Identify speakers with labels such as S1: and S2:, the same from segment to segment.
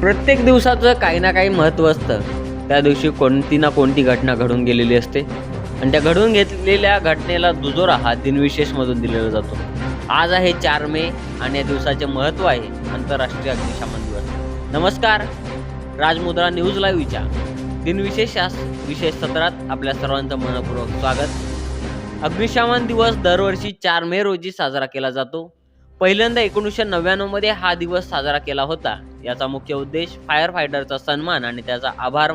S1: प्रत्येक दिवसाचं काही ना काही महत्त्व असतं. त्या दिवशी कोणती ना कोणती घटना घडून गेलेली असते. आणि त्या घडून घेतलेल्या घटनेला दुजोरा हा दिनविशेषमधून दिलेला जातो. आज आहे चार मे आणि या दिवसाचे महत्त्व आहे आंतरराष्ट्रीय अग्निशमन दिवस. नमस्कार राजमुद्रा न्यूज लाईव्हच्या दिनविशेष विशेष सत्रात आपल्या सर्वांचं मनपूर्वक स्वागत. अग्निशमन दिवस दरवर्षी चार मे रोजी साजरा केला जातो. पहिल्यांदा एकोणीसशे नव्याण्णवमध्ये हा दिवस साजरा केला होता. याचा मुख्य उद्देश फायर फायटरचा सन्मान आणि त्याचा आभार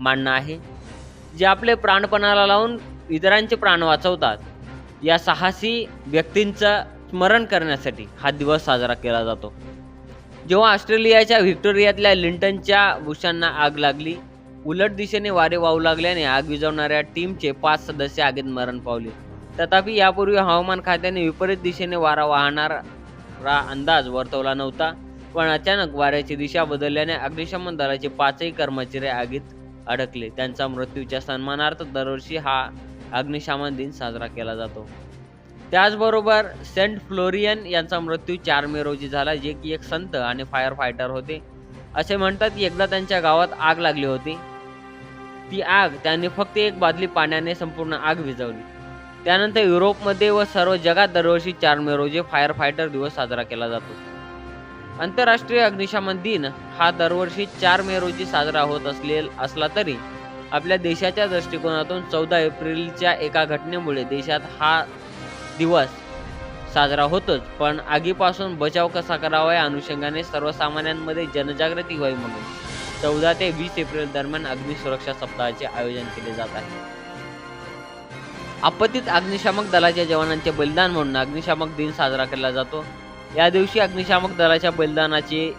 S1: मानणं आहे. जे आपले प्राणपणाला लावून इतरांचे प्राण वाचवतात या साहसी व्यक्तींचं स्मरण करण्यासाठी हा दिवस साजरा केला जातो. जेव्हा ऑस्ट्रेलियाच्या व्हिक्टोरियातल्या लिंटनच्या वृक्षांना आग लागली उलट दिशेने वारे वाहू लागल्याने आग विझवणाऱ्या टीमचे पाच सदस्य आगीत मरण पावले. तथापि यापूर्वी हवामान खात्याने विपरीत दिशेने वारा वाहणारा अंदाज वर्तवला नव्हता. पण अचानक वाऱ्याची दिशा बदलल्याने अग्निशमन दलाचे पाचही कर्मचारी आगीत अडकले. त्यांचा मृत्यूच्या सन्मानार्थ दरवर्षी हा अग्निशमन दिन साजरा केला जातो. त्याचबरोबर सेंट फ्लोरियन यांचा मृत्यू चार मे रोजी झाला जे की एक संत आणि फायर फायटर होते. असे म्हणतात की एकदा त्यांच्या गावात आग लागली होती. ती आग त्यांनी फक्त एक बादली पाण्याने संपूर्ण आग विझवली. त्यानंतर युरोपमध्ये व सर्व जगात दरवर्षी चार मे रोजी फायर फायटर दिवस साजरा केला जातो. आंतरराष्ट्रीय अग्निशमन दिन हा दरवर्षी चार मे रोजी साजरा होत असले असला तरी आपल्या देशाच्या दृष्टिकोनातून चौदा एप्रिलच्या एका घटनेमुळे देशात हा दिवस साजरा होतोच. पण आगीपासून बचाव कसा करावा या अनुषंगाने सर्वसामान्यांमध्ये जनजागृती व्हावी म्हणून चौदा ते वीस एप्रिल दरम्यान अग्नि सुरक्षा सप्ताहाचे आयोजन केले जात आहे. आपत्तीत अग्निशामक दलाच्या जवानांचे बलिदान म्हणून अग्निशामक दिन साजरा केला जातो. या दिवशी अग्निशामक दलाच्या बलिदानाचे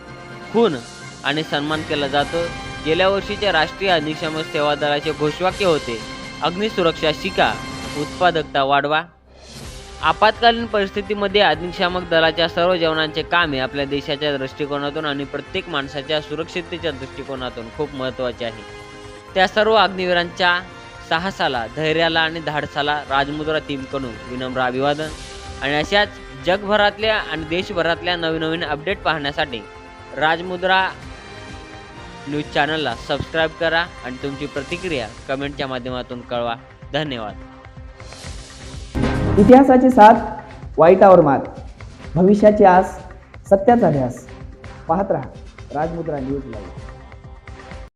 S1: खून आणि सन्मान केला जातो. गेल्या वर्षीचे राष्ट्रीय अग्निशामक सेवा दलाचे घोषवाक्य होते अग्निसुरक्षा शिका उत्पादकता वाढवा. आपत्कालीन परिस्थितीमध्ये अग्निशामक दलाच्या सर्व जवानांचे काम हे आपल्या देशाच्या दृष्टिकोनातून आणि प्रत्येक माणसाच्या सुरक्षिततेच्या दृष्टिकोनातून खूप महत्त्वाचे आहे. त्या सर्व अग्निवीरांच्या साहसाला धैर्याला आणि धाडसाला राजमुद्रा टीमकडून विनम्र अभिवादन. आणि अशाच जगभरातल्या आणि देशभरातल्या नवीन नवीन अपडेट पाहण्यासाठी राजमुद्रा न्यूज चॅनलला सबस्क्राईब करा आणि तुमची प्रतिक्रिया कमेंटच्या माध्यमातून कळवा. धन्यवाद.
S2: इतिहासाची साथ वाईटावर मात. भविष्याची आस सत्याचा ध्यास पाहत राहा राजमुद्रा न्यूज लाईव्ह.